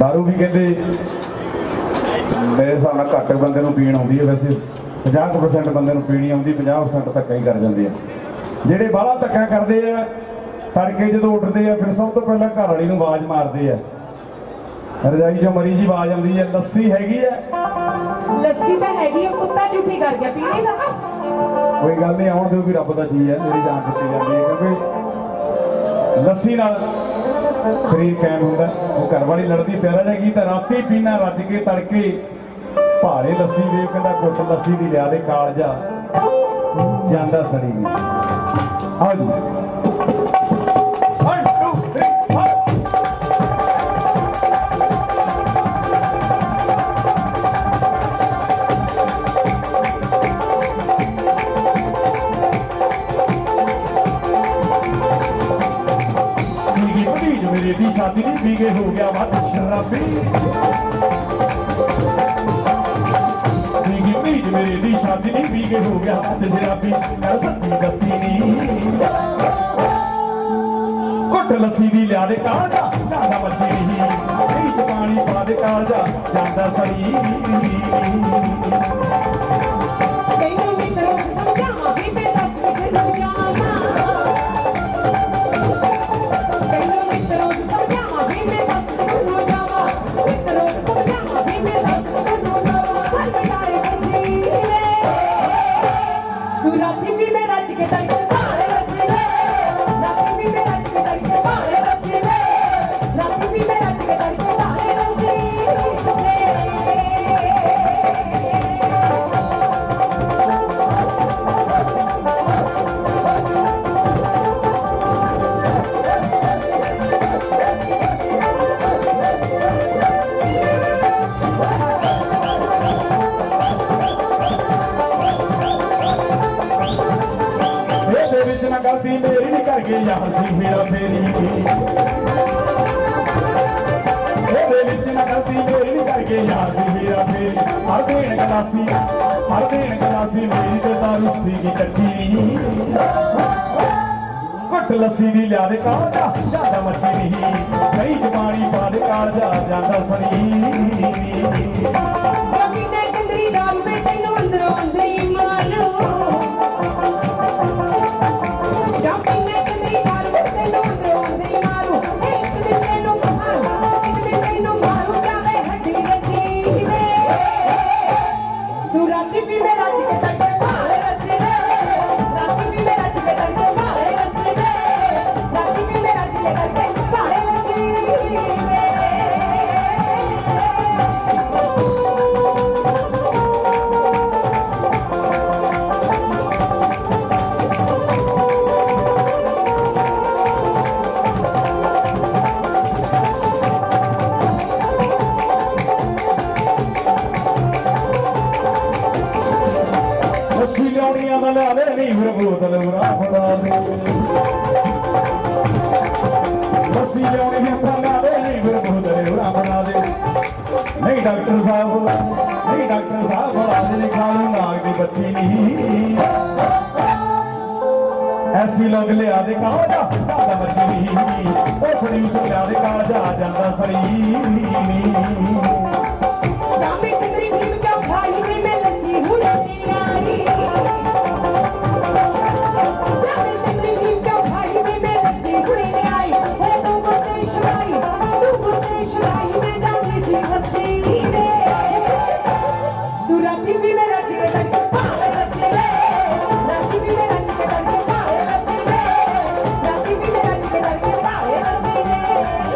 ਦਾਰੂ ਵੀ ਕਹਿੰਦੇ ਮੇਰੇ ਹਿਸਾਬ ਨਾਲ ਘੱਟ ਬੰਦੇ ਨੂੰ ਪੀਣ ਆਉਂਦੀ ਹੈ ਵੈਸੇ 50% ਬੰਦੇ ਨੂੰ ਪੀਣੀ ਆਉਂਦੀ 50% ਧੱਕਾ ਹੀ ਕਰ ਜਾਂਦੇ ਆ ਜਿਹੜੇ ਬਾਹਲਾ ਧੱਕਾ ਕਰਦੇ ਆ ਤੜਕੇ ਜਦੋਂ ਉੱਠਦੇ ਆ ਫਿਰ ਸਭ ਤੋਂ ਪਹਿਲਾਂ ਘਰ ਵਾਲੀ ਨੂੰ ਆਵਾਜ਼ ਮਾਰਦੇ ਆ ਰਜਾਈ ਚੋਂ ਮਰੀ ਜੀ ਆਵਾਜ਼ ਆਉਂਦੀ ਹੈ ਲੱਸੀ ਹੈਗੀ ਆ ਲੱਸੀ ਤਾਂ ਹੈਗੀ ਆ ਕੁੱਤਾ ਝੂਠੀ ਕਰ ਗਿਆ ਪੀ ਲੇਗਾ ਕੋਈ ਗੱਲ ਨਹੀਂ ਆਉਣ ਦਿਓ ਵੀ ਰੱਬ ਦਾ ਜੀ ਹੈ ਮੇਰੀ ਜਾਨ ਦਿੱਤੀ ਜਾਂਦੀ ਹੈ ਕਿਉਂਕਿ ਲੱਸੀ ਨਾਲ ਸਰੀਰ ਕਾਇਮ ਹੁੰਦਾ। ਉਹ ਘਰ ਵਾਲੀ ਲੜਦੀ ਪਿਆਰਾ ਜਾਗੀ ਤਾਂ ਰਾਤੀ ਪੀਣਾ, ਰੱਜ ਕੇ ਤੜਕੇ ਭਾਰੇ ਲੱਸੀ ਵੇਖ ਕਹਿੰਦਾ ਕੁੱਟ ਲੱਸੀ ਦੀ ਲਿਆ ਦੇ ਕਾਲਜਾ। ਜਾਂਦਾ ਸੜੀ। ਆਓ ਜੀ। ਭਤੀਜ ਦੀ ਸ਼ਾਦੀ ਨਹੀਂ ਪੀ ਹੋ ਗਿਆ ਵੱਧ ਸ਼ਰਾਬੀ। ਸੀਗੀ ਭਤੀਜ ਮੇਰੇ ਦੀ ਸ਼ਾਦੀ ਨਹੀਂ ਪੀ ਹੋ ਗਿਆ ਵੱਧ ਸ਼ਰਾਬੀ। ਕਰ ਸੱਚੀ ਦੱਸੀ ਨਹੀਂ ਕੁੱਟ ਲੱਸੀ ਦੀ ਲਿਆ ਦੇ ਕਾਲਜਾ ਜਾਂਦਾ ਮੱਛੀ ਨਹੀਂ ਨਹੀਂ ਪਾਣੀ ਪਾ ਦੇ ਕਾਲਜਾ ਜਾਂਦਾ ਸੜੀ। ਮੇਰੀ ਨਹੀਂ ਮੇਰਾ ਫੇਰੀ ਇਹਦੇ ਵਿੱਚ ਨਾ ਗਲਤੀ ਮੇਰੀ ਕਰ ਗਈ ਯਾਰ ਮੇਰਾ ਫੇਰੀ ਹਰ ਦੇਣ ਗਲਾਸੀ ਹਰ ਦੇਣ ਗਲਾਸੀ ਮੇਰੀ ਤੇ ਦਾਰੂ ਸੀਗੀ ਕੱਚੀ ਘੁੱਟ ਲੱਸੀ ਦੀ ਲਿਆ ਦੇ ਕਾਲਜਾ ਜਾਂਦਾ ਮੱਛੀ ਨਹੀਂ ਕਈ ਜਵਾਨੀ ਪਾ ਦੇ ਕਾਲਜਾ ਜਾਂਦਾ ਸਣੀ ਲੱਸੀ ਲਿਆਉਣੀਆਂ ਦਾ, ਨਹੀਂ ਫਿਰ ਬੋਤਲ ਉਰਾ ਫੜਾ ਦੇ ਲੱਸੀ ਲਿਆਉਣੀਆਂ ਦਾ ਲਿਆ ਨਹੀਂ ਫਿਰ ਬੋਤਲ ਉਰਾ ਫੜਾ ਦੇ ਨਹੀਂ ਡਾਕਟਰ ਸਾਹਿਬ, ਨਹੀਂ ਡਾਕਟਰ ਸਾਹਿਬ ਫੜਾ ਦੇ ਨਾਗ ਦੀ ਬੱਚੀ ਨਹੀਂ। ਐਸੀ ਲੋਕ ਲਿਆ ਦੇ ਕਾਲਜਾ ਦਾ ਬੱਚੀ ਨਹੀਂ। ਉਹ ਸੜੀ ਉਸ ਲਿਆ ਦੇ ਕਾਲਜਾ ਜਾਂਦਾ ਸੜੀ ਰਾਮੇ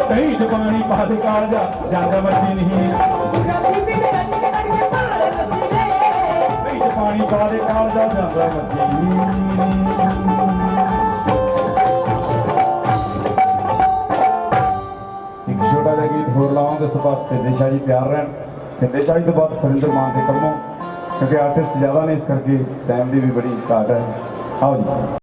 ਕਈ ਜਵਾਨੀ ਪਾ ਦੇ ਕਾਲਜਾ ਜਾਂਦਾ ਬੱਚੀ ਨਹੀਂ ਤੂੰ ਰਾਤੀ ਵੀ ਕਾਲਜਾ ਜਾਂਦਾ ਮੱਛੀ ਇੱਕ ਛੋਟਾ ਜਿਹਾ ਗੀਤ ਹੋਰ ਲਾਵਾਂਗੇ ਉਸ ਤੋਂ ਬਾਅਦ, ਤੇ ਦੇਸ਼ਾ ਜੀ ਤਿਆਰ ਰਹਿਣ। ਤੇ ਦੇਸ਼ਾ ਜੀ ਤੋਂ ਬਾਅਦ ਸਰਿੰਦਰ ਮਾਨ ਤੇ ਕੰਮੋ। ਕਿਉਂਕਿ ਆਰਟਿਸਟ ਜ਼ਿਆਦਾ ਨੇ ਇਸ ਕਰਕੇ ਟਾਈਮ ਦੀ ਵੀ ਬੜੀ ਘਾਟ ਹੈ। ਆਓ ਜੀ।